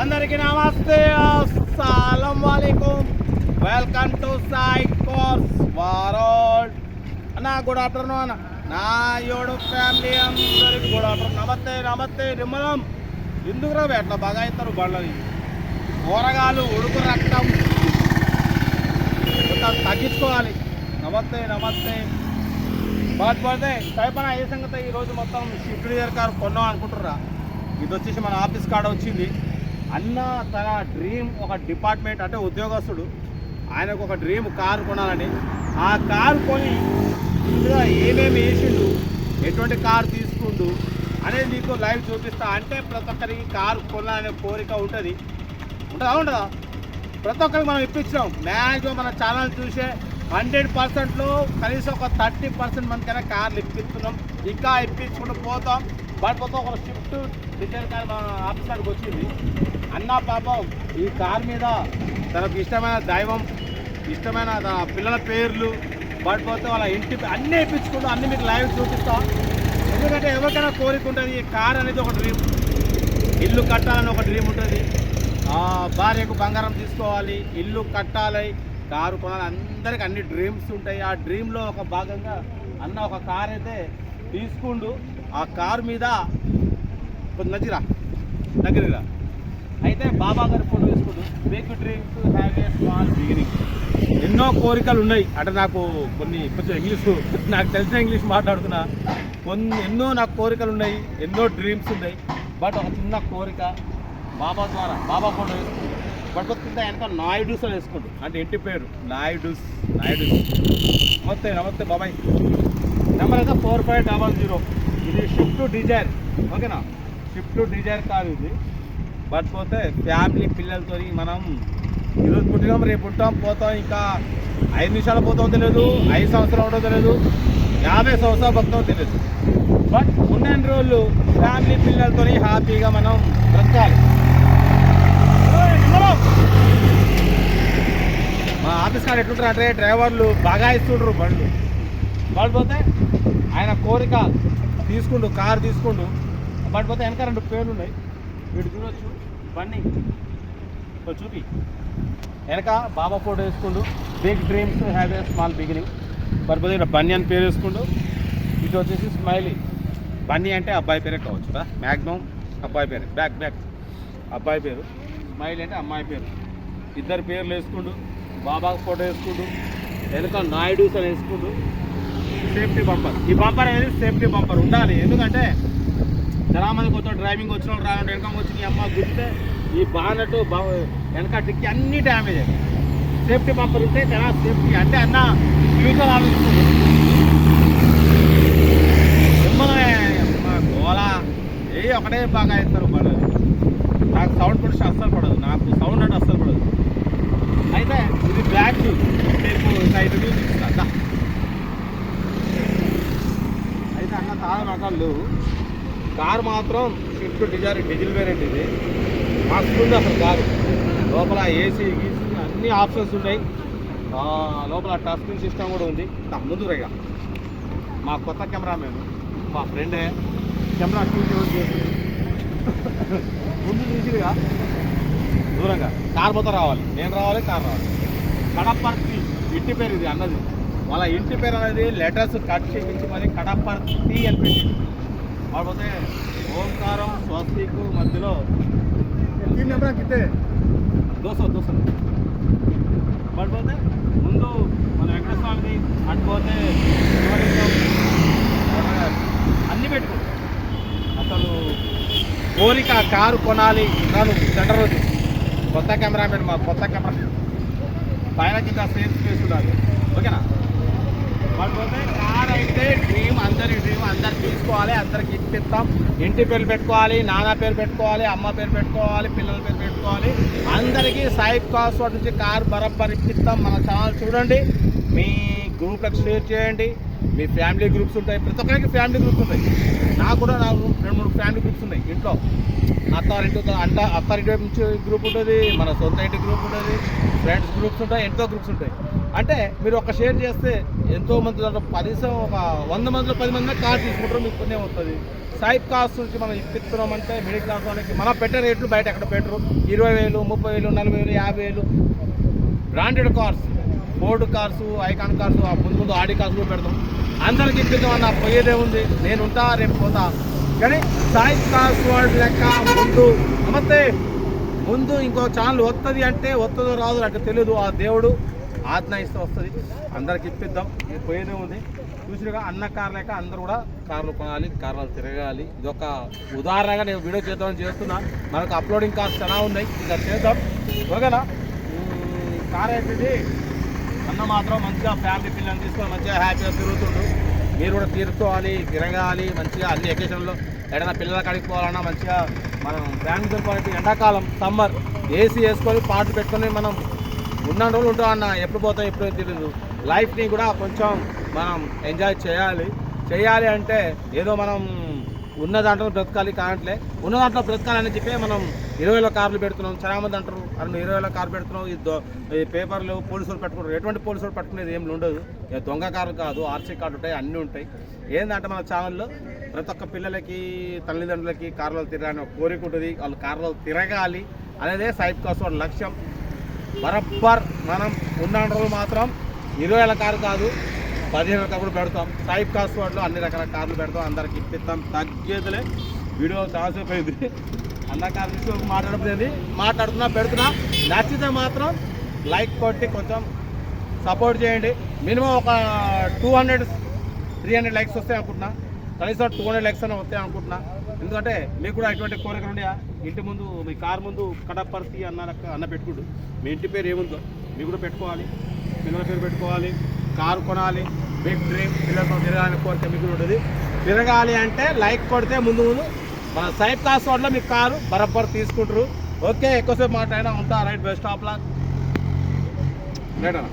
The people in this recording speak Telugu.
అందరికీ నమస్తే. అస్సలం వాలేకుం welcome to Sai cars world అన్న గుడ్ ఆఫ్టర్నూన్ అన్న. నా యోడు ఫ్యామిలీ అందరికి గుడ్ ఆఫ్టర్నూన్ నమస్తే నమస్తే నిమ్మలం. ఎందుకు రా ఎట్లా బాగా అవుతారు బండ్లని? కూరగాయలు ఉడుకు రక్తం. తగ్గించుకోవాలి. నమస్తే నమస్తే. బాట్ పడితే టైపన ఏ సంగతి? ఈరోజు మొత్తం షిఫ్ట్ డిజైర్ కొన్నాం అనుకుంటుర్రా. ఇది వచ్చేసి మన ఆఫీస్ కాడ వచ్చింది. అన్న తన డ్రీమ్ ఒక డిపార్ట్మెంట్ అంటే ఉద్యోగస్తుడు. ఆయనకు ఒక డ్రీమ్ కారు కొనాలని. ఆ కారు కొని ఇందులో ఏమేమి వేసిండు ఎటువంటి కారు తీసుకుండు అనేది నీకు లైవ్ చూపిస్తా. అంటే ప్రతి ఒక్కరికి కారు కొనాలనే కోరిక ఉంటుంది. ఉంటుందా ఉండదా? ప్రతి ఒక్కరికి మనం ఇప్పించినాం. మ్యాక్సిమం మన ఛానల్ చూసే హండ్రెడ్ పర్సెంట్లో కనీసం ఒక థర్టీ పర్సెంట్ మనకైనా కార్లు ఇప్పిస్తున్నాం. ఇంకా ఇప్పించుకుంటూ పోతాం. బట్ పోతే ఒక షిఫ్ట్ డిజైన్ కార్ మన ఆఫీస్ వచ్చింది. అన్న పాపం ఈ కార్ మీద తనకు ఇష్టమైన దైవం ఇష్టమైన తన పిల్లల పేర్లు వాటిపోతే పోతే వాళ్ళ ఇంటి అన్నీ ఇప్పించుకుంటూ అన్నీ మీకు లైవ్ చూపిస్తాం. ఎందుకంటే ఎవరికైనా కోరిక ఉంటుంది ఈ కార్ అనేది ఒక డ్రీమ్ ఇల్లు కట్టాలని ఒక డ్రీమ్ ఉంటుంది. భార్యకు బంగారం తీసుకోవాలి ఇల్లు కట్టాలి కారు కొనాలి అందరికి అన్ని డ్రీమ్స్ ఉంటాయి. ఆ డ్రీమ్లో ఒక భాగంగా అన్న ఒక కార్ అయితే తీసుకుండు. ఆ కారు మీద కొంచెం నచ్చిరా దగ్గరగా అయితే బాబా గారి ఫోటో తీసుకుంటూ big dreams have a small beginning ఎన్నో కోరికలు ఉన్నాయి. అంటే నాకు కొన్ని కొంచెం ఇంగ్లీష్ నాకు తెలిసిన ఇంగ్లీష్ మాట్లాడుతున్నా. కొన్ని ఎన్నో నాకు కోరికలు ఉన్నాయి ఎన్నో డ్రీమ్స్ ఉన్నాయి. బట్ ఒక చిన్న కోరిక బాబా ద్వారా బాబా ఫోటో వేసుకుంటూ బట్ కింద వెనక నాయుడుస్ అని వేసుకుంటూ. అంటే ఇంటి పేరు నాయుడుస్ నాయుడుస్ నమస్తే నమస్తే బాబాయ్. నెంబర్ అయితే ఫోర్ ఫైవ్ డబల్ జీరో ఇది షిఫ్ట్ డిజైర్ ఓకేనా? షిఫ్ట్ డిజైర్ కాదు ఇది. బట్ పోతే ఫ్యామిలీ పిల్లలతో మనం ఈరోజు పుట్టినాం రేపు ఉంటాం పోతాం ఇంకా ఐదు నిమిషాలు పోతాం తెలియదు ఐదు సంవత్సరాలు ఉండో తెలియదు యాభై సంవత్సరాలు పోతాం తెలియదు బట్ ఉన్న రోజులు ఫ్యామిలీ పిల్లలతో హ్యాపీగా మనం బ్రతకాలి. మా ఆఫీస్ కాడ ఎట్లుంటారు అంటే డ్రైవర్లు బాగా ఇస్తుండ్రు బండ్లు. వాళ్ళు పోతే ఆయన కోరిక తీసుకుండు కారు తీసుకుండు. బట్ పోతే వెనక రెండు పేర్లు ఉన్నాయి. వీడు చూడొచ్చు. బండి. చూపి. వెనక బాబా photo వేసుకుండు. Big dreams have a small beginning but పోతే ఇక్కడ బన్నీ అని పేరు వేసుకుండు. ఇటు వచ్చేసి స్మైలీ బన్నీ అంటే అబ్బాయి పేరే కావచ్చు కదా. మ్యాక్సిమం అబ్బాయి పేరు. బ్యాక్ బ్యాక్ అబ్బాయి పేరు. స్మైలీ అంటే అమ్మాయి పేరు. ఇద్దరు పేర్లు వేసుకుండు. బాబా ఫోటో వేసుకుండు. వెనక నాయుడుస్ అని వేసుకుండు. Safety bumper. ఈ బంపర్ అనేది సేఫ్టీ బంపర్. ఉండాలి. ఎందుకంటే చాలా మంది కొత్త డ్రైవింగ్ వచ్చిన వాళ్ళు రావండి వెనక వచ్చిన అమ్మ గుర్తే ఈ బానట్టు వెనక డిక్కి అన్ని డ్యామేజ్ అయ్యాయి సేఫ్టీ బంపర్ ఉంటే చాలా సేఫ్టీ. అంటే అన్న ఫ్యూచర్ ఆలోచిస్తుంది. మిమ్మల్ని ఏ ఒకటే బాగా వేస్తారు పడదు నాకు సౌండ్ పొడిచి అస్సలు పడదు. నాకు సౌండ్ అంటే అస్సలు పడదు. అయితే ఇది బ్యాక్ మీకు సైడ్ చూపిస్తాను అయితే అన్న చాలా రకాలు. లేవు కారు మాత్రం స్విఫ్ట్ డిజైర్ డీజిల్ వేరియంట్ ఇది. మస్తు ఉంది అసలు కారు. లోపల ఏసీ గీసీ అన్ని ఆప్షన్స్ ఉన్నాయి లోపల టచ్ స్క్రీన్ సిస్టమ్ కూడా ఉంది. తమ్ముదురేగా మా కొత్త కెమెరా మేము మా ఫ్రెండే కెమెరా షూట్ చేసి ముందు తీసిరుగా దూరంగా. కార్ మొత్తం రావాలి. నేను రావాలి కార్ రావాలి. కడపర్తి ఇంటి పేరు ఇది అన్నది. వాళ్ళ ఇంటి పేరు అనేది లెటర్స్ కట్ చేయించి మరి కడపర్తి అని పెట్టి కాకపోతే ఓంకారం స్వస్తికు మధ్యలో తీన్ నెంబర్ కితే దోశ దోశ పడిపోతే ముందు మన వెంకటస్వామిది అటుపోతే అన్నీ పెట్టుకో. అసలు కోరిక కారు కొనాలి రాను సెంటర్ రోజు కొత్త కెమెరామెన్ మా కొత్త కెమెరా. పైన కింద సేఫ్ స్పేస్ ఉండాలి. ఓకేనా? కాకపోతే కార్ అయితే డ్రీమ్ అందరి డ్రీమ్ అందరు తీసుకోవాలి అందరికి ఇప్పిస్తాం. ఇంటి పేరు పెట్టుకోవాలి నాన్న పేరు పెట్టుకోవాలి అమ్మ పేరు పెట్టుకోవాలి పిల్లల పేరు పెట్టుకోవాలి. అందరికీ సైడ్ కాస్ట్ నుంచి కార్ బరబ్బర్ ఇప్పిస్తాం. మన ఛానల్ చూడండి. మీ గ్రూప్లకు షేర్ చేయండి. మీ ఫ్యామిలీ గ్రూప్స్ ఉంటాయి. ప్రతి ఒక్కరికి ఫ్యామిలీ గ్రూప్స్ ఉంటాయి. నాకు కూడా నాకు రెండు మూడు ఫ్యామిలీ గ్రూప్స్ ఉన్నాయి ఇంట్లో. అత్తారింటి అంట అత్తారింటి వైపు నుంచి గ్రూప్ ఉంటుంది మన సొంత ఇంటి గ్రూప్ ఉంటుంది ఫ్రెండ్స్ గ్రూప్స్ ఉంటాయి ఎంతో గ్రూప్స్ ఉంటాయి. అంటే మీరు ఒక షేర్ చేస్తే ఎంతో మంది దాంట్లో కనీసం ఒక వంద మందిలో పది మంది కార్ తీసుకుంటారు మీకు పుణ్యం వస్తుంది సైడ్ కాస్ట్ నుంచి మనం ఇప్పిస్తున్నామంటే మిడిల్ క్లాస్ వాళ్ళకి మనం పెట్టే రేట్లు బయట ఎక్కడ పెట్టరు. ఇరవై వేలు ముప్పై వేలు నలభై వేలు యాభై వేలు. Branded cars Ford cars Ikon cars ఆ ముందు ముందు ఆడి కార్స్ కూడా పెడతాం. అందరికి ఇప్పిద్దామన్న పోయేదే ఉంది. నేను ఉంటా రేపు పోతా. కానీ సాయి కార్స్ వాళ్ళు లెక్క ముందు నమస్తే. ముందు ఇంకో ఛానల్ వస్తుంది అంటే వస్తుందో రాదు నాకు తెలియదు ఆ దేవుడు ఆజ్ఞ ఇస్తే వస్తుంది. అందరికి ఇప్పిద్దాం. ఇది పోయేదే ఉంది. చూసినగా అన్న కార్ లేక అందరూ కూడా కార్లు కొనాలి కార్లు తిరగాలి. ఇది ఒక ఉదాహరణగా నేను వీడియో చేద్దామని చేస్తున్నా. మనకు అప్లోడింగ్ కార్స్ చాలా ఉన్నాయి. ఇంకా చేద్దాం. ఓకేనా? కార్ ఏంటిది? అన్న మాత్రం మంచిగా ఫ్యామిలీ పిల్లల్ని తీసుకొని మంచిగా హ్యాపీగా తిరుగుతుండు. మీరు కూడా తీరుకోవాలి తిరగాలి మంచిగా అన్ని ఎకేషన్లో ఎక్కడైనా పిల్లల కాడికి పోవాలన్నా మంచిగా మనం ఫ్యామిలీతో పాటు ఎండాకాలం సమ్మర్ ఏసీ వేసుకొని పాటలు పెట్టుకొని మనం ఉన్న రోజులు ఉంటాం అన్న. ఎప్పుడు పోతాం ఎప్పుడు తెలియదు లైఫ్ని కూడా కొంచెం మనం ఎంజాయ్ చేయాలి. చేయాలి అంటే ఏదో మనం ఉన్న దాంట్లో బ్రతకాలి కానట్లే. ఉన్న దాంట్లో బ్రతకాలని చెప్పి మనం ఇరవైలో కార్లు పెడుతున్నాం. చాలా మంది అంటారు అరే ఇరవైలో కార్ పెడుతున్నాం ఈ దొ- ఈ పేపర్లు పోలీసులు పెట్టుకుంటారు. ఎటువంటి పోలీసులు పట్టుకునేది ఏం ఉండదు. దొంగ కార్లు కాదు ఆర్సీ కార్డు ఉంటాయి అన్నీ ఉంటాయి. ఏంటంటే మన ఛానల్లో ప్రతి ఒక్క పిల్లలకి తల్లిదండ్రులకి కార్లో తిరగాలని ఒక కోరిక ఉంటుంది. వాళ్ళు కార్లో తిరగాలి అనేదే సైడ్ కోసం లక్ష్యం. బరబ్బర్ మనం ఉన్న రోజులు మాత్రం ఇరవై వేల కారు కాదు పదిహేను తప్పుడు పెడతాం. టైప్ కాస్ట్ వాటిలో అన్ని రకాల కార్లు పెడతాం అందరికి ఇప్పిస్తాం. తగ్గేదిలే. వీడియో చాలాసేపు అయింది అన్న కారు మాట్లాడలేదు మాట్లాడుతున్నా పెడుతున్నా. నచ్చితే మాత్రం లైక్ కొట్టి కొంచెం సపోర్ట్ చేయండి. మినిమం ఒక two hundred three hundred likes వస్తాయి అనుకుంటున్నా. కనీసం టూ హండ్రెడ్ లైక్స్ అయినా వస్తాయి అనుకుంటున్నా. ఎందుకంటే మీకు కూడా ఎటువంటి కోరికలు ఉన్నాయా? ఇంటి ముందు మీ కార్ ముందు కడపర్తి అన్న అన్న పెట్టుకుంటు మీ ఇంటి పేరు ఏముందో మీరు కూడా పెట్టుకోవాలి. పిల్లల పేరు పెట్టుకోవాలి. కారు కొనాలి బిగ్ డ్రీమ్ పిల్లలతో తిరగాలని కోరిక మీకు ఉంటుంది. తిరగాలి అంటే లైక్ కొడితే ముందు ముందు మన సైడ్ కాస్ట్ రోడ్లో మీకు కారు బరబ్బర్ తీసుకుంటారు. ఓకే ఎక్కువసేపు మాట్లాడినా ఉంటా రైట్ బస్ స్టాప్లో లేట రైట్ అన్న